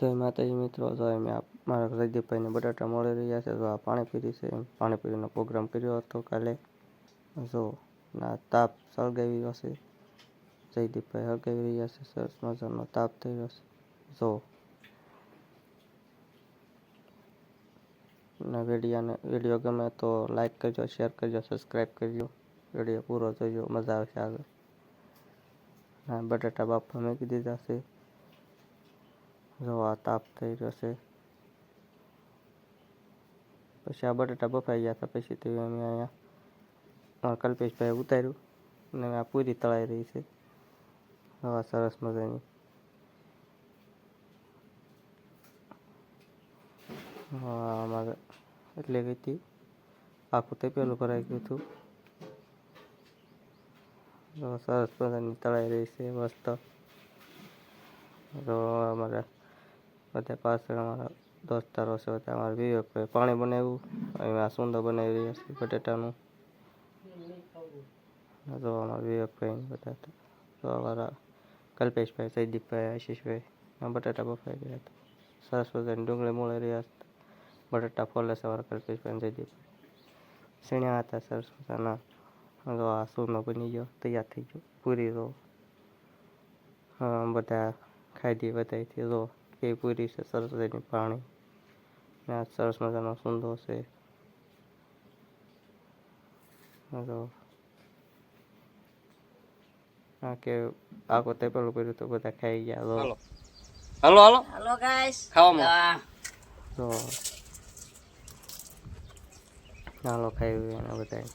જય માતાજી મિત્રો, તો અમે આ મારા જયદીપભાઈને બટાટા મળી રહ્યા છે. તો આ પાણીપુરી છે એમ. પાણીપુરીનો પ્રોગ્રામ કર્યો હતો કાલે. જો, ના, તાપ સળગાવી હશે જયદીપભાઈ સળગાવી રહ્યા છે. સરસ મજાનો તાપ થઈ રહ્યો છે. જો, ના, વિડીયોને, વીડિયો ગમે તો લાઈક કરજો, શેર કરજો, સબસ્ક્રાઈબ કરજો. વીડિયો પૂરો જોજો, મજા આવશે આગળ. હા, બટાટા બાફવા મૂકી દીધા છે. જો આ તાપ થઈ રહ્યો છે. પછી આ બટાટા બફાઈ ગયા હતા. પછી તે અમે અહીંયા કલ્પેશભાઈ ઉતાર્યું અને આ પૂરી તળાઈ રહી છે. હવા સરસ મજાની. અમારે એટલે ગઈ હતી. આખું તે પેલું ભરાઈ ગયું હતું. સરસ મજાની તળાઈ રહી છે. મસ્ત. તો અમારા બધા પાછળ અમારા દોસ્તારો છે, બધા અમારા વિવેકભાઈ પાણી બનાવ્યું આ સુંદર બનાવી રહ્યા છે બટેટાનું. જો અમારા વિવેકભાઈ બધા. તો અમારા કલ્પેશભાઈ સૈદીપભાઈ આશીષભાઈ બટાટા બફાઈ ગયા હતા. સરસ મજાની ડુંગળી મોળી રહ્યા હતા. બટાટા ફોલે છે અમારા કલ્પેશભાઈ અને જયદીપભાઈ. સીણ્યા હતા સરસ મજાના. તો આ સૂનો બની ગયો, તૈયાર થઈ ગયો, પૂરી હા, બધા ખાધી બધાથી જો કે પૂરી છે સરસ એની પાણી ને આ સરસ મજાનો સુંદર છે. હા કે આખો તે પેલું કર્યું તો બધા ખાઈ ગયા. તો hello. Hello hello. Hello guys ખાવામાં. તો ચાલો ખાઈ એને બધા